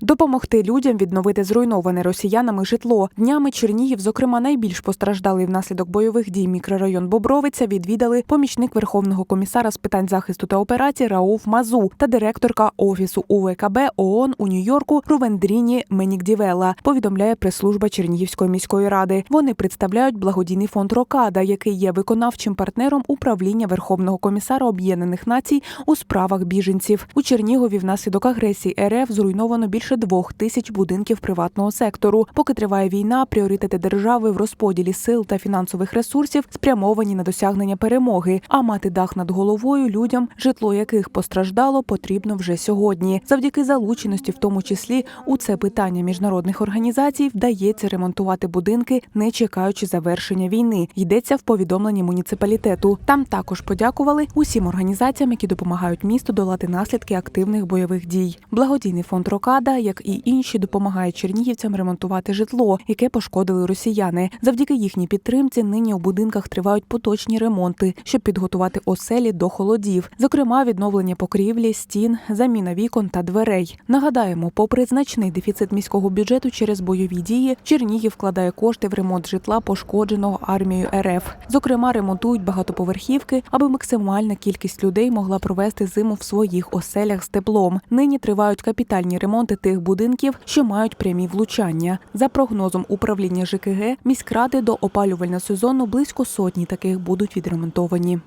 Допомогти людям відновити зруйноване росіянами житло. Днями Чернігів, зокрема, найбільш постраждалий внаслідок бойових дій мікрорайон Бобровиця, відвідали помічник верховного комісара з питань захисту та операцій Рауф Мазу та директорка офісу УВКБ ООН у Нью-Йорку Рувендріні Менікдівела. Повідомляє прес-служба Чернігівської міської ради. Вони представляють благодійний фонд Рокада, який є виконавчим партнером управління Верховного комісара Об'єднаних Націй у справах біженців. У Чернігові внаслідок агресії РФ зруйновано більше двох тисяч будинків приватного сектору. Поки триває війна, пріоритети держави в розподілі сил та фінансових ресурсів спрямовані на досягнення перемоги. А мати дах над головою людям, житло яких постраждало, потрібно вже сьогодні. Завдяки залученості, в тому числі у це питання міжнародних організацій, вдається ремонтувати будинки, не чекаючи завершення війни. Йдеться в повідомленні муніципалітету. Там також подякували усім організаціям, які допомагають місту долати наслідки активних бойових дій. Благодійний фонд Рокада, як і інші, допомагає чернігівцям ремонтувати житло, яке пошкодили росіяни. Завдяки їхній підтримці нині у будинках тривають поточні ремонти, щоб підготувати оселі до холодів, зокрема відновлення покрівлі, стін, заміна вікон та дверей. Нагадаємо, попри значний дефіцит міського бюджету через бойові дії, Чернігів вкладає кошти в ремонт житла, пошкодженого армією РФ. Зокрема, ремонтують багатоповерхівки, аби максимальна кількість людей могла провести зиму в своїх оселях з теплом. Нині тривають капітальні ремонти тих будинків, що мають прямі влучання. За прогнозом управління ЖКГ, міськради до опалювального сезону близько сотні таких будуть відремонтовані.